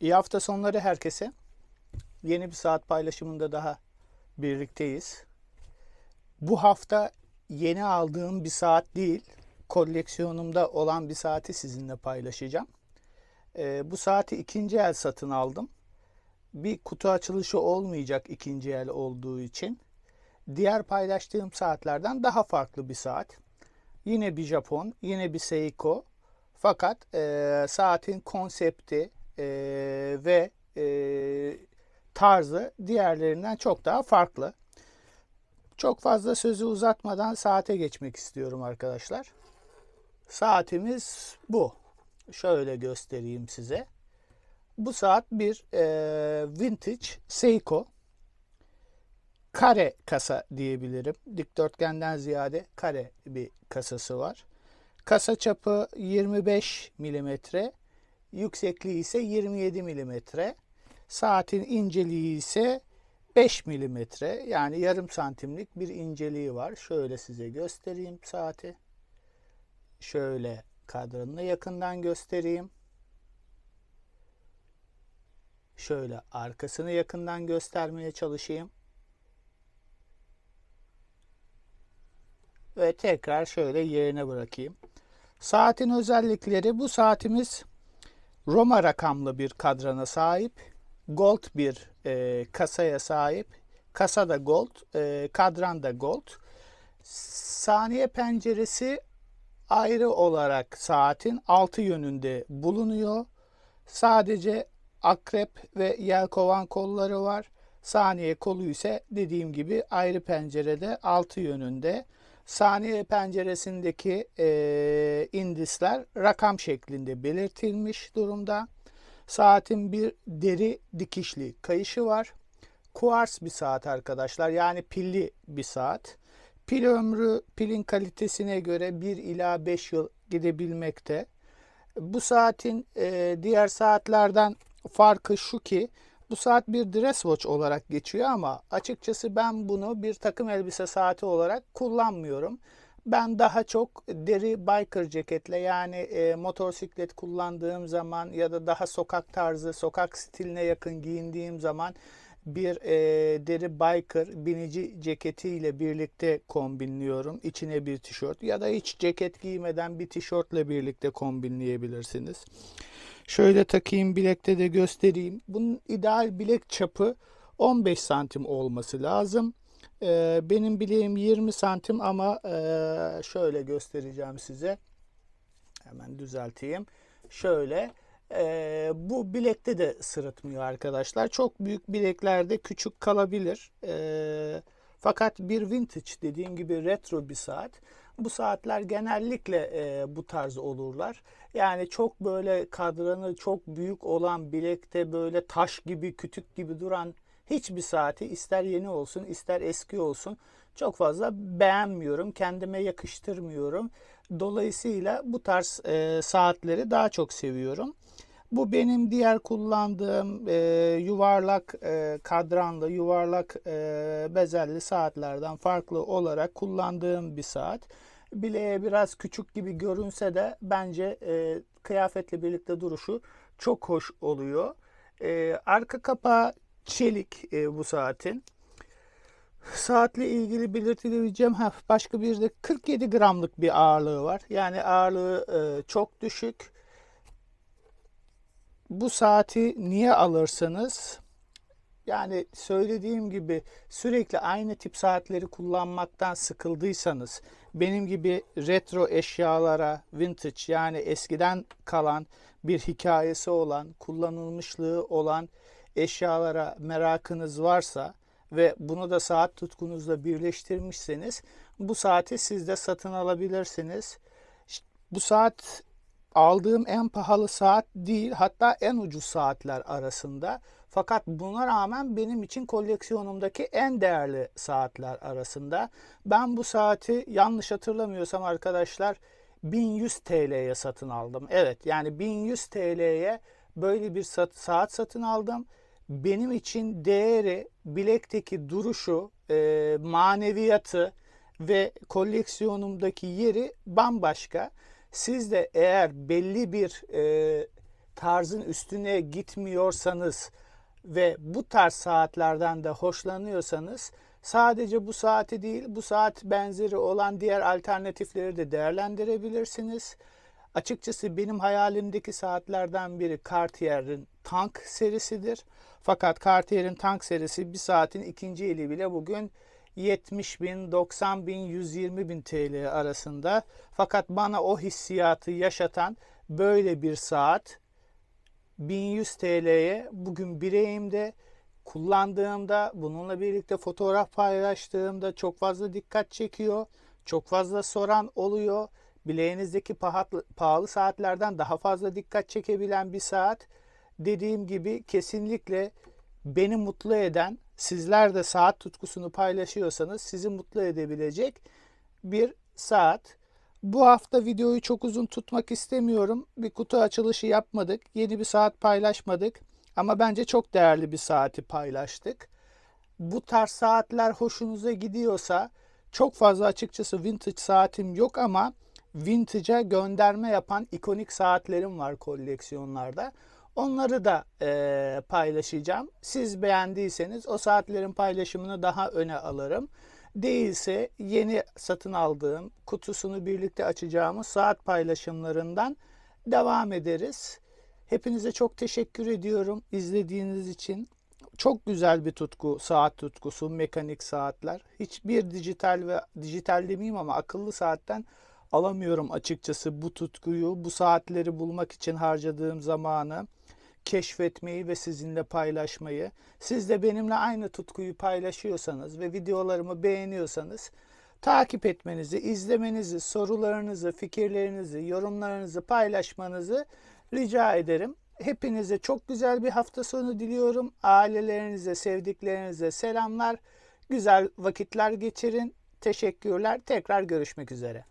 İyi hafta sonları herkese. Yeni bir saat paylaşımında daha birlikteyiz. Bu hafta yeni aldığım bir saat değil, koleksiyonumda olan bir saati sizinle paylaşacağım. Ee, bu saati ikinci el satın aldım. Bir kutu açılışı olmayacak ikinci el olduğu için. Diğer paylaştığım saatlerden daha farklı bir saat. Yine bir Japon, yine bir Seiko. Fakat e, saatin konsepti e, ve e, tarzı diğerlerinden çok daha farklı. Çok fazla sözü uzatmadan saate geçmek istiyorum arkadaşlar. Saatimiz bu. Şöyle göstereyim size. Bu saat bir e, vintage Seiko kare kasa diyebilirim. Dikdörtgenden ziyade kare bir kasası var. Kasa çapı 25 milimetre, yüksekliği ise 27 milimetre. Saatin inceliği ise 5 milimetre yani yarım santimlik bir inceliği var. Şöyle size göstereyim saati. Şöyle kadranını yakından göstereyim. Şöyle arkasını yakından göstermeye çalışayım. Ve tekrar şöyle yerine bırakayım. Saatin özellikleri bu saatimiz Roma rakamlı bir kadrana sahip. Gold bir e, kasaya sahip. Kasa da gold, e, kadran da gold. Saniye penceresi ayrı olarak saatin altı yönünde bulunuyor. Sadece akrep ve yelkovan kolları var. Saniye kolu ise dediğim gibi ayrı pencerede altı yönünde. Saniye penceresindeki e, indisler rakam şeklinde belirtilmiş durumda. Saatin bir deri dikişli kayışı var. Kuars bir saat arkadaşlar. Yani pilli bir saat. Pil ömrü pilin kalitesine göre 1 ila 5 yıl gidebilmekte. Bu saatin e, diğer saatlerden farkı şu ki bu saat bir dress watch olarak geçiyor ama açıkçası ben bunu bir takım elbise saati olarak kullanmıyorum. Ben daha çok deri biker ceketle yani e, motosiklet kullandığım zaman ya da daha sokak tarzı, sokak stiline yakın giyindiğim zaman bir e, deri biker binici ceketiyle birlikte kombinliyorum. İçine bir tişört ya da hiç ceket giymeden bir tişörtle birlikte kombinleyebilirsiniz. Şöyle takayım bilekte de göstereyim. Bunun ideal bilek çapı 15 santim olması lazım. Ee, benim bileğim 20 santim ama e, şöyle göstereceğim size. Hemen düzelteyim. Şöyle e, bu bilekte de sırıtmıyor arkadaşlar. Çok büyük bileklerde küçük kalabilir. E, fakat bir vintage dediğim gibi retro bir saat. Bu saatler genellikle e, bu tarz olurlar. Yani çok böyle kadranı çok büyük olan bilekte böyle taş gibi kütük gibi duran hiçbir saati ister yeni olsun ister eski olsun çok fazla beğenmiyorum. Kendime yakıştırmıyorum. Dolayısıyla bu tarz e, saatleri daha çok seviyorum. Bu benim diğer kullandığım e, yuvarlak e, kadranlı, yuvarlak e, bezelli saatlerden farklı olarak kullandığım bir saat. Bileğe biraz küçük gibi görünse de bence e, kıyafetle birlikte duruşu çok hoş oluyor. E, arka kapağı çelik e, bu saatin. Saatle ilgili belirtilebileceğim ha, başka bir de 47 gramlık bir ağırlığı var. Yani ağırlığı e, çok düşük. Bu saati niye alırsanız yani söylediğim gibi sürekli aynı tip saatleri kullanmaktan sıkıldıysanız benim gibi retro eşyalara, vintage yani eskiden kalan bir hikayesi olan, kullanılmışlığı olan eşyalara merakınız varsa ve bunu da saat tutkunuzla birleştirmişseniz bu saati siz de satın alabilirsiniz. Bu saat aldığım en pahalı saat değil hatta en ucuz saatler arasında. Fakat buna rağmen benim için koleksiyonumdaki en değerli saatler arasında. Ben bu saati yanlış hatırlamıyorsam arkadaşlar 1100 TL'ye satın aldım. Evet yani 1100 TL'ye böyle bir saat satın aldım. Benim için değeri, bilekteki duruşu, e, maneviyatı ve koleksiyonumdaki yeri bambaşka. Siz de eğer belli bir e, tarzın üstüne gitmiyorsanız ve bu tarz saatlerden de hoşlanıyorsanız sadece bu saati değil bu saat benzeri olan diğer alternatifleri de değerlendirebilirsiniz. Açıkçası benim hayalimdeki saatlerden biri Cartier'in Tank serisidir. Fakat Cartier'in Tank serisi bir saatin ikinci eli bile bugün 70 bin, 90 bin, 120 bin TL arasında. Fakat bana o hissiyatı yaşatan böyle bir saat 1100 TL'ye bugün bireğimde kullandığımda bununla birlikte fotoğraf paylaştığımda çok fazla dikkat çekiyor. Çok fazla soran oluyor. Bileğinizdeki pahalı, saatlerden daha fazla dikkat çekebilen bir saat. Dediğim gibi kesinlikle beni mutlu eden, sizler de saat tutkusunu paylaşıyorsanız sizi mutlu edebilecek bir saat. Bu hafta videoyu çok uzun tutmak istemiyorum. Bir kutu açılışı yapmadık. Yeni bir saat paylaşmadık. Ama bence çok değerli bir saati paylaştık. Bu tarz saatler hoşunuza gidiyorsa çok fazla açıkçası vintage saatim yok ama vintage'a gönderme yapan ikonik saatlerim var koleksiyonlarda. Onları da eee, paylaşacağım. Siz beğendiyseniz o saatlerin paylaşımını daha öne alırım. Değilse yeni satın aldığım, kutusunu birlikte açacağımız saat paylaşımlarından devam ederiz. Hepinize çok teşekkür ediyorum izlediğiniz için. Çok güzel bir tutku, saat tutkusu, mekanik saatler. Hiçbir dijital ve dijital demeyeyim ama akıllı saatten alamıyorum açıkçası bu tutkuyu, bu saatleri bulmak için harcadığım zamanı keşfetmeyi ve sizinle paylaşmayı. Siz de benimle aynı tutkuyu paylaşıyorsanız ve videolarımı beğeniyorsanız takip etmenizi, izlemenizi, sorularınızı, fikirlerinizi, yorumlarınızı paylaşmanızı rica ederim. Hepinize çok güzel bir hafta sonu diliyorum. Ailelerinize, sevdiklerinize selamlar. Güzel vakitler geçirin. Teşekkürler. Tekrar görüşmek üzere.